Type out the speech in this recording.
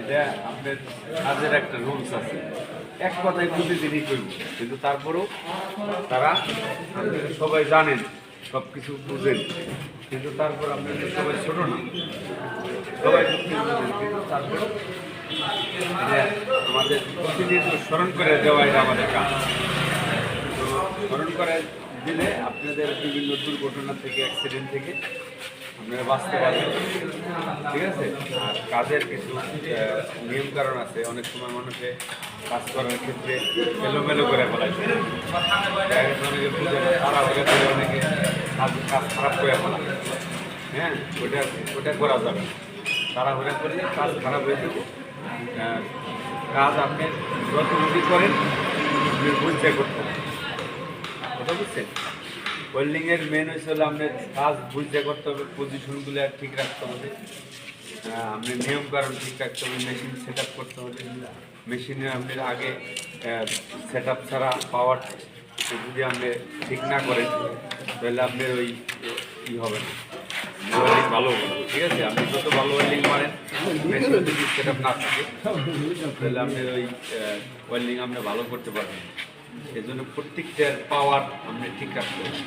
এটা আপনার কাজের একটা রুলস আছে। এক কথায় প্রতিদিনই করব, কিন্তু তারপরেও তারা সবাই জানেন সব কিছু বুঝেন, কিন্তু তারপর আপনাদের সবাই ছোট না। সবাই কিন্তু তারপরেও আমাদের প্রতিনিয়ত স্মরণ করে দেওয়া এটা আমাদের কাজ। স্মরণ করে দিলে আপনাদের বিভিন্ন দুর্ঘটনা থেকে অ্যাক্সিডেন্ট থেকে বাঁচতে পারবেন ঠিক আছে? আর কাজের কিছু নিয়ম কারণ আছে। অনেক সময় মানুষে কাজ করার ক্ষেত্রে এলোমেলো করে ফেলাইছে হয়ে কাজ খারাপ করে ফেলা হ্যাঁ? ওটা ওটা করা যাবে হয়ে করলে কাজ খারাপ হয়ে যাবে। কাজ আপনি যত বেশি করেন বুঝতে করতে হবে কথা বুঝছেন? ওয়েল্ডিং এর মেন হচ্ছে হলো আপনার কাজ বুঝতে করতে হবে পজিশনগুলো ঠিক রাখতে হবে। আহ, আপনার নিয়ম কারণ ঠিক রাখতে হবে মেশিন সেট আপ করতে হবে। মেশিনে আপনার আগে সেট আপ ছাড়া পাওয়ার যদি আপনি ঠিক না করেন তাহলে আপনার ওই ই হবে না। ওয়েল্ডিং ভালো হবে। ঠিক আছে? আপনি যত ভালো ওয়েল্ডিং মারেন মেশিন যদি সেট আপ না থাকে তাহলে আপনি ওই ওয়েল্ডিং আপনি ভালো করতে পারবেন এই জন্য প্রত্যেকটার পাওয়ার আপনি ঠিক রাখতে হবে।